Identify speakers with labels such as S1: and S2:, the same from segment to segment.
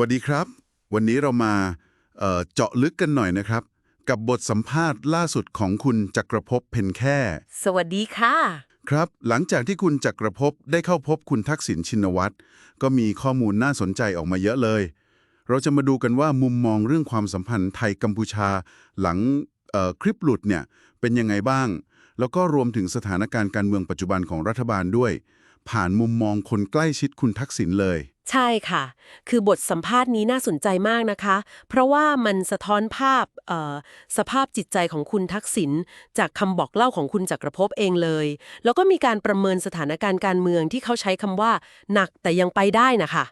S1: วัสดีครับ วันนี้เรามาเอ่อเจาะลึกกันหน่อยนะครับ กับบทสัมภาษณ์ล่าสุดของคุณจักรภพเพนแค่
S2: สวัสดีค่ะ
S1: ครับ หลังจากที่คุณจักรภพได้เข้าพบคุณทักษิณชินวัตรก็มีข้อมูลน่าสนใจออกมาเยอะเลย เราจะมาดูกันว่ามุมมองเรื่องความสัมพันธ์ไทยกัมพูชา หลังเอ่อคลิปหลุดเนี่ยเป็นยังไงบ้าง แล้วก็รวมถึงสถานการณ์การเมืองปัจจุบันของรัฐบาลด้วย ผ่านมุมมองคนใกล้ชิดคุณทักษิณเลย
S2: ใช่ค่ะ คือบทสัมภาษณ์นี้น่าสนใจมากนะคะ เพราะว่ามันสะท้อนภาพเอ่อสภาพจิตใจของคุณทักษิณจากคำบอกเล่าของคุณจักรภพเองเลย แล้วก็มีการประเมินสถานการณ์การเมืองที่เขาใช้คำว่า หนักแต่ยังไปได้นะคะ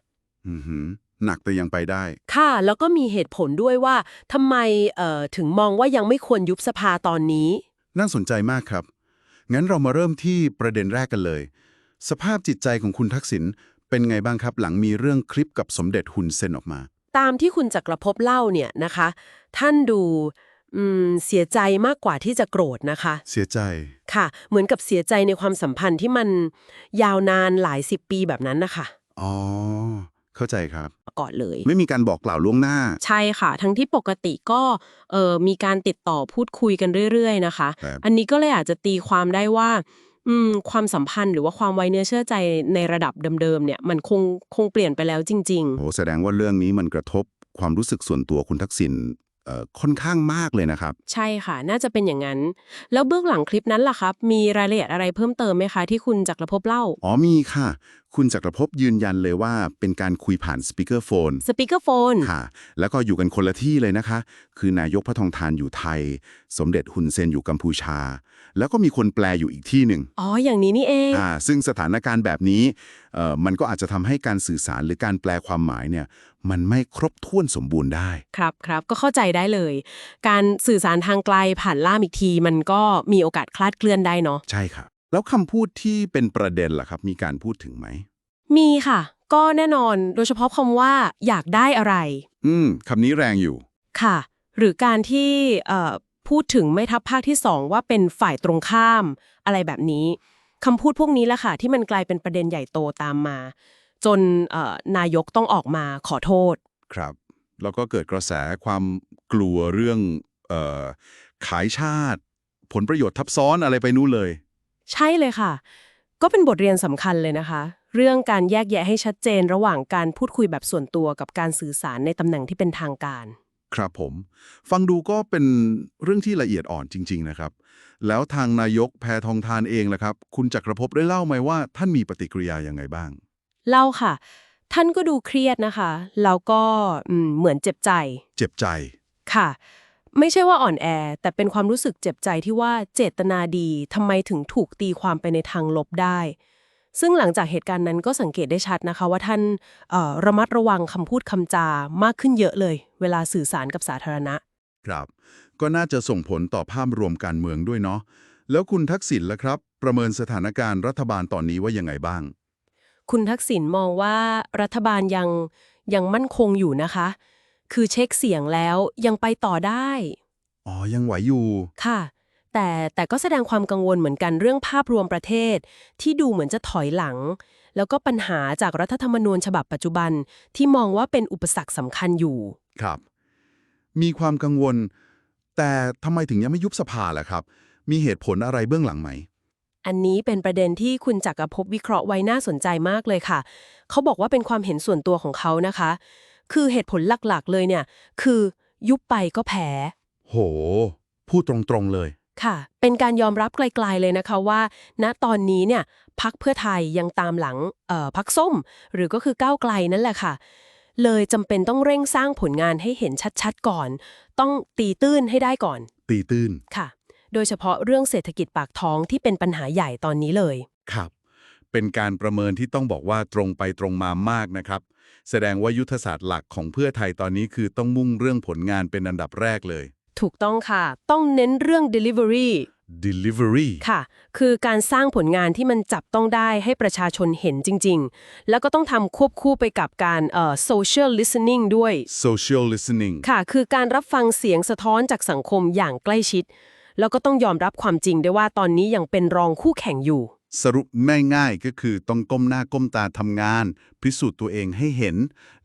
S1: อือหือหนักแต่ยังไปได้
S2: ค่ะ แล้วก็มีเหตุผลด้วยว่าทำไมเอ่อถึงมองว่ายังไม่ควรยุบสภาตอนนี้
S1: น่าสนใจมากครับ งั้นเรามาเริ่มที่ประเด็นแรกกันเลย สภาพจิตใจของคุณทักษิณเป็นไงบ้างครับ หลังมีเรื่องคลิปกับสมเด็จฮุนเซนออกมา
S2: ตามที่คุณจักรภพเล่าเนี่ยนะคะ ท่านดูอืมเสียใจมากกว่าที่จะโกรธนะคะ
S1: เสียใจ
S2: ค่ะ เหมือนกับเสียใจในความสัมพันธ์ที่มันยาวนานหลายสิบปีแบบนั้นนะคะ
S1: อ๋อเข้าใจครับ
S2: ก่อนเลย
S1: ไม่มีการบอกกล่าวล่วงหน้า
S3: ใช่ค่ะ ทั้งที่ปกติก็เออมีการติดต่อพูดคุยกันเรื่อย ๆ นะคะ
S1: ครับ
S3: อันนี้ก็เลยอาจจะตีความได้ว่า อืมความสัมพันธ์หรือว่าความไว้เนื้อเชื่อใจในระดับเดิมๆเนี่ยมันคงคงเปลี่ยนไปแล้วจริง
S1: โอ้แสดงว่าเรื่องนี้มันกระทบความรู้สึกส่วนตัวคุณทักษิณเอ่อค่อนข้างมากเลยนะครับ
S3: ๆ ใช่ค่ะ น่าจะเป็นอย่างนั้น แล้วเบื้องหลังคลิปนั้นล่ะครับ มีรายละเอียดอะไรเพิ่มเติมไหมคะที่คุณจักรภพเล่า
S1: อ๋อมีค่ะ คุณจักรภพยืนยันเลยว่าเป็นการคุยผ่านสปีกเกอร์โฟน
S3: สปีกเกอร์โฟน
S1: ค่ะ แล้วก็อยู่กันคนละที่เลยนะคะ คือนายกพระทองทานอยู่ไทย สมเด็จฮุนเซนอยู่กัมพูชา แล้วก็มีคนแปลอยู่อีกที่หนึ่ง
S3: อ๋อ อย่างนี้นี่เอง
S1: อ่าซึ่งสถานการณ์แบบนี้เอ่อมันก็อาจจะทำให้การสื่อสารหรือการแปลความหมายเนี่ยมันไม่ครบถ้วนสมบูรณ์ได้
S3: ครับครับก็เข้าใจได้เลย การสื่อสารทางไกลผ่านล่ามอีกที มันก็มีโอกาสคลาดเคลื่อนได้เนาะ
S1: ใช่ค่ะแล้วคำพูดที่เป็นประเด็นล่ะครับ มีการพูดถึงไหม
S3: มีค่ะ ก็แน่นอนโดยเฉพาะคำว่า อยากได้อะไร
S1: อืมคำนี้แรงอยู่
S3: ค่ะ หรือการที่เอ่อ พูดถึงไม่ทัพภาคที่สองว่าเป็นฝ่ายตรงข้าม อะไรแบบนี้คำพูดพวกนี้แหละค่ะ ที่มันกลายเป็นประเด็นใหญ่โตตามมา จนเอ่อนายกต้องออกมาขอโทษ
S1: ครับ แล้วก็เกิดกระแสความกลัวเรื่องเอ่อขายชาติ ผลประโยชน์ทับซ้อนอะไรไปนู่นเลย
S3: ใช่เลยค่ะ ก็เป็นบทเรียนสำคัญเลยนะคะ เรื่องการแยกแยะให้ชัดเจนระหว่างการพูดคุยแบบส่วนตัวกับการสื่อสารในตำแหน่งที่เป็นทางการ
S1: ครับผม ฟังดูก็เป็นเรื่องที่ละเอียดอ่อนจริง ๆ นะครับ แล้วทางนายกแพทองทานเองล่ะครับ คุณจักรภพได้เล่าไหมว่าท่านมีปฏิกิริยายังไงบ้าง
S3: เล่าค่ะ ท่านก็ดูเครียดนะคะ แล้วก็อืมเหมือนเจ็บใจ
S1: เจ็บใจ
S3: ค่ะ ไม่ใช่ว่าอ่อนแอ แต่เป็นความรู้สึกเจ็บใจที่ว่าเจตนาดีทำไมถึงถูกตีความไปในทางลบได้ ซึ่งหลังจากเหตุการณ์นั้นก็สังเกตได้ชัดนะคะ ว่าท่านเอ่อระมัดระวังคำพูดคำจามากขึ้นเยอะเลย เวลาสื่อสารกับสาธารณะ
S1: ครับ ก็น่าจะส่งผลต่อภาพรวมการเมืองด้วยเนาะแล้วคุณทักษิณล่ะครับ ประเมินสถานการณ์รัฐบาลตอนนี้ว่ายังไงบ้าง
S3: คุณทักษิณมองว่ารัฐบาลยังยังมั่นคงอยู่นะคะ คือเช็คเสียงแล้วยังไปต่อได้
S1: อ๋อ ยังไหวอยู่
S3: ค่ะ แต่แต่ก็แสดงความกังวลเหมือนกันเรื่องภาพรวมประเทศ ที่ดูเหมือนจะถอยหลัง แล้วก็ปัญหาจากรัฐธรรมนูญฉบับปัจจุบันที่มองว่าเป็นอุปสรรคสำคัญอยู่
S1: ครับ มีความกังวล แต่ทำไมถึงยังไม่ยุบสภาล่ะครับ มีเหตุผลอะไรเบื้องหลังไหม
S3: อันนี้เป็นประเด็นที่คุณจักรภพวิเคราะห์ไว้น่าสนใจมากเลยค่ะ เขาบอกว่าเป็นความเห็นส่วนตัวของเขานะคะ คือเหตุผลหลักๆ เลยเนี่ย คือยุบไปก็แพ้
S1: โห พูดตรงๆเลย
S3: ค่ะ เป็นการยอมรับไกลๆเลยนะคะว่า ณตอนนี้เนี่ยพักเพื่อไทยยังตามหลังเอ่อพักส้ม หรือก็คือก้าวไกลนั่นแหละค่ะ เลยจำเป็นต้องเร่งสร้างผลงานให้เห็นชัดๆก่อน ต้องตีตื้นให้ได้ก่อน
S1: ตีตื้น
S3: ค่ะ โดยเฉพาะเรื่องเศรษฐกิจปากท้องที่เป็นปัญหาใหญ่ตอนนี้เลย
S1: ครับ เป็นการประเมินที่ต้องบอกว่าตรงไปตรงมามากนะครับ แสดงว่ายุทธศาสตร์หลักของเพื่อไทยตอนนี้คือต้องมุ่งเรื่องผลงานเป็นอันดับแรกเลย
S3: ถูกต้องค่ะ ต้องเน้นเรื่อง delivery
S1: delivery
S3: ค่ะ คือการสร้างผลงานที่มันจับต้องได้ให้ประชาชนเห็นจริง ๆ แล้วก็ต้องทำควบคู่ไปกับการเอ่อ social listening ด้วย
S1: social listening
S3: ค่ะ คือการรับฟังเสียงสะท้อนจากสังคมอย่างใกล้ชิด แล้วก็ต้องยอมรับความจริงด้วยว่าตอนนี้ยังเป็นรองคู่แข่งอยู่
S1: สรุปง่ายๆก็คือต้องก้มหน้าก้มตาทำงาน พิสูจน์ตัวเองให้เห็น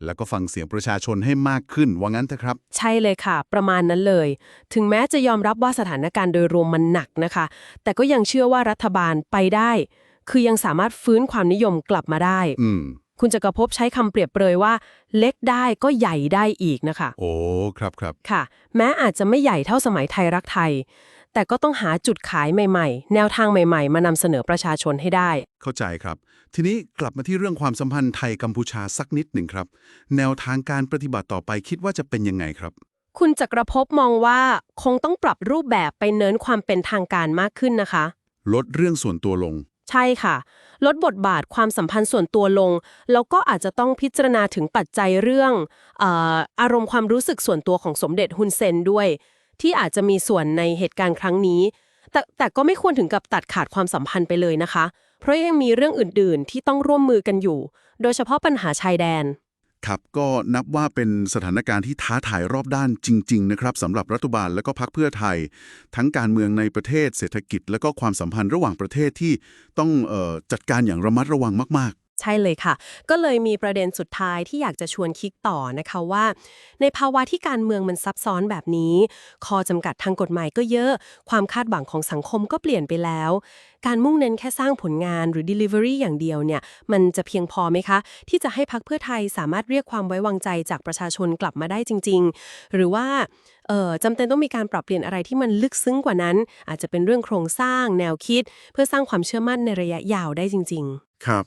S1: แล้วก็ฟังเสียงประชาชนให้มากขึ้นว่างั้นเถอะครับ
S3: ใช่เลยค่ะ ประมาณนั้นเลย ถึงแม้จะยอมรับว่าสถานการณ์โดยรวมมันหนักนะคะ แต่ก็ยังเชื่อว่ารัฐบาลไปได้ คือยังสามารถฟื้นความนิยมกลับมาได้
S1: อืม
S3: คุณจักรภพใช้คำเปรียบเปรยว่า เล็กได้ก็ใหญ่ได้อีกนะคะ
S1: โอ้ ครับครับ
S3: ค่ะ แม้อาจจะไม่ใหญ่เท่าสมัยไทยรักไทย แต่ก็ต้องหาจุดขายใหม่ๆ แนวทางใหม่ๆ มานำเสนอประชาชนให้ได้
S1: เข้าใจครับ ทีนี้กลับมาที่เรื่องความสัมพันธ์ไทยกัมพูชาสักนิดหนึ่งครับ แนวทางการปฏิบัติต่อไปคิดว่าจะเป็นยังไงครับ
S3: คุณจักรภพมองว่าคงต้องปรับรูปแบบไปเน้นความเป็นทางการมากขึ้นนะคะ
S1: ลดเรื่องส่วนตัวลง
S3: ใช่ค่ะ ลดบทบาทความสัมพันธ์ส่วนตัวลง แล้วก็อาจจะต้องพิจารณาถึงปัจจัยเรื่องเอออารมณ์ความรู้สึกส่วนตัวของสมเด็จฮุนเซนด้วย ที่อาจจะมีส่วนในเหตุการณ์ครั้งนี้ แต่แต่ก็ไม่ควรถึงกับตัดขาดความสัมพันธ์ไปเลยนะคะ เพราะยังมีเรื่องอื่นๆ ที่ต้องร่วมมือกันอยู่ โดยเฉพาะปัญหาชายแดน
S1: ครับก็นับว่าเป็นสถานการณ์ที่ท้าทายรอบด้านจริง ๆ นะครับสำหรับรัฐบาลและก็พรรคเพื่อไทย ทั้งการเมืองในประเทศเศรษฐกิจ และก็ความสัมพันธ์ระหว่างประเทศที่ต้องออจัดการอย่างระมัดระวังมาก
S3: ใช่เลยค่ะ ก็เลยมีประเด็นสุดท้ายที่อยากจะชวนคิดต่อนะคะว่า ในภาวะที่การเมืองมันซับซ้อนแบบนี้ ข้อจำกัดทางกฎหมายก็เยอะ ความคาดหวังของสังคมก็เปลี่ยนไปแล้ว การมุ่งเน้นแค่สร้างผลงานหรือ Delivery อย่างเดียวเนี่ยมันจะเพียงพอไหมคะ ที่จะให้พักเพื่อไทยสามารถเรียกความไว้วางใจจากประชาชนกลับมาได้จริง ๆ หรือว่าเอ่อจำเป็นต้องมีการปรับเปลี่ยนอะไรที่มันลึกซึ้งกว่านั้น อาจจะเป็นเรื่องโครงสร้างแนวคิด เพื่อสร้างความเชื่อมั่นในระยะยาวได้จริงๆ
S1: ๆครับ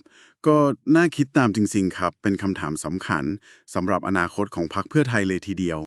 S1: ก็น่าคิดตามจริง ๆ ครับ เป็นคำถามสำคัญสำหรับอนาคตของพรรคเพื่อไทยเลยทีเดียว